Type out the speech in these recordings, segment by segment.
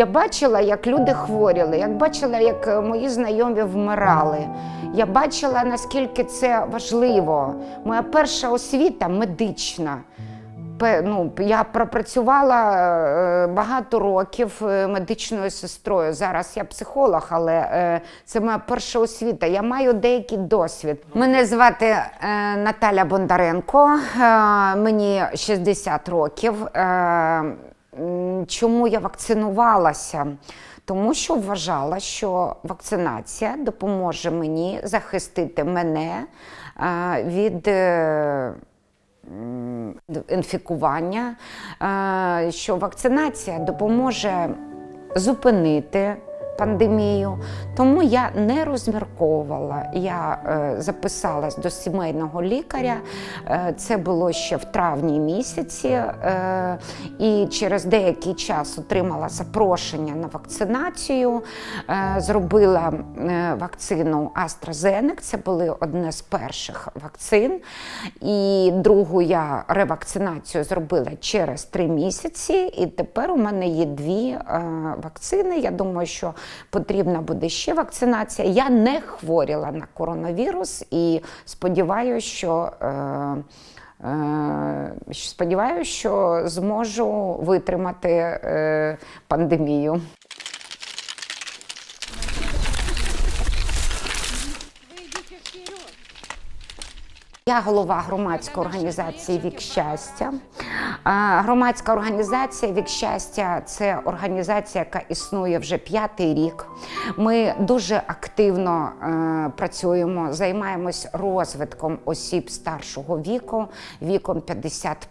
Я бачила, як люди хворіли, як бачила, як е, мої знайомі вмирали. Я бачила, наскільки це важливо. Моя перша освіта медична. Ну, я пропрацювала е, багато років е, медичною сестрою. Зараз я психолог, але це моя перша освіта. Я маю деякий досвід. Мене звати Наталя Бондаренко, мені 60 років. Чому я вакцинувалася? Тому що вважала, що вакцинація допоможе мені захистити мене е, від. е, інфікування, е, що вакцинація допоможе зупинити пандемію. Тому я не розмірковувала. Я е, записалась до сімейного лікаря. Е, це було ще в травні місяці, е, і через деякий час отримала запрошення на вакцинацію. Зробила вакцину AstraZeneca. Це були одне з перших вакцин. І другу я ревакцинацію зробила через три місяці. І тепер у мене є дві вакцини. Я думаю, що потрібна буде ще вакцинація. Я не хворіла на коронавірус і сподіваюся, що. Е, е, Сподіваюся, що зможу витримати е, пандемію. Я голова громадської організації Вік щастя. Громадська організація Вік щастя це організація, яка існує вже п'ятий рік. Ми дуже активно е, працюємо, займаємось розвитком осіб старшого віку, віком 50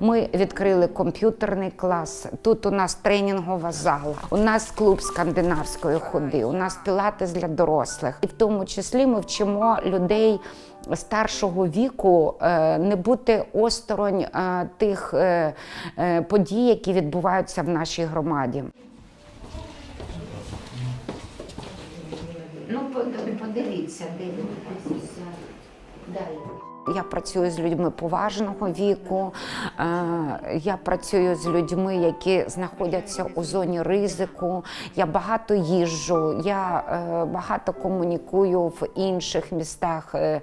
Ми відкрили комп'ютерний клас. Тут у нас тренінгова зала, у нас клуб скандинавської ходи, у нас пілатес для дорослих. І в тому числі ми вчимо людей старшого віку е, не бути осторонь е, тих е, подій, які відбуваються в нашій громаді. Ну, подивіться, дивіться. Я працюю з людьми поважного віку, е, я працюю з людьми, які знаходяться у зоні ризику. Я багато їжджу, я е, багато комунікую в інших містах е,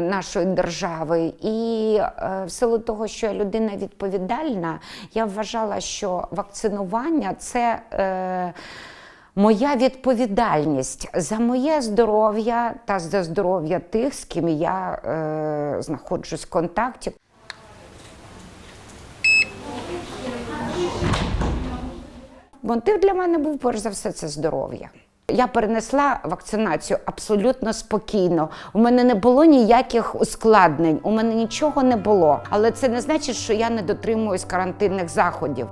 нашої держави. І в силу того, що я людина відповідальна, я вважала, що вакцинування це. Моя відповідальність за моє здоров'я та за здоров'я тих, з ким я е, знаходжусь в контакті. Мотив для мене був перш за все це здоров'я. Я перенесла вакцинацію абсолютно спокійно. У мене не було ніяких ускладнень, у мене нічого не було. Але це не значить, що я не дотримуюсь карантинних заходів.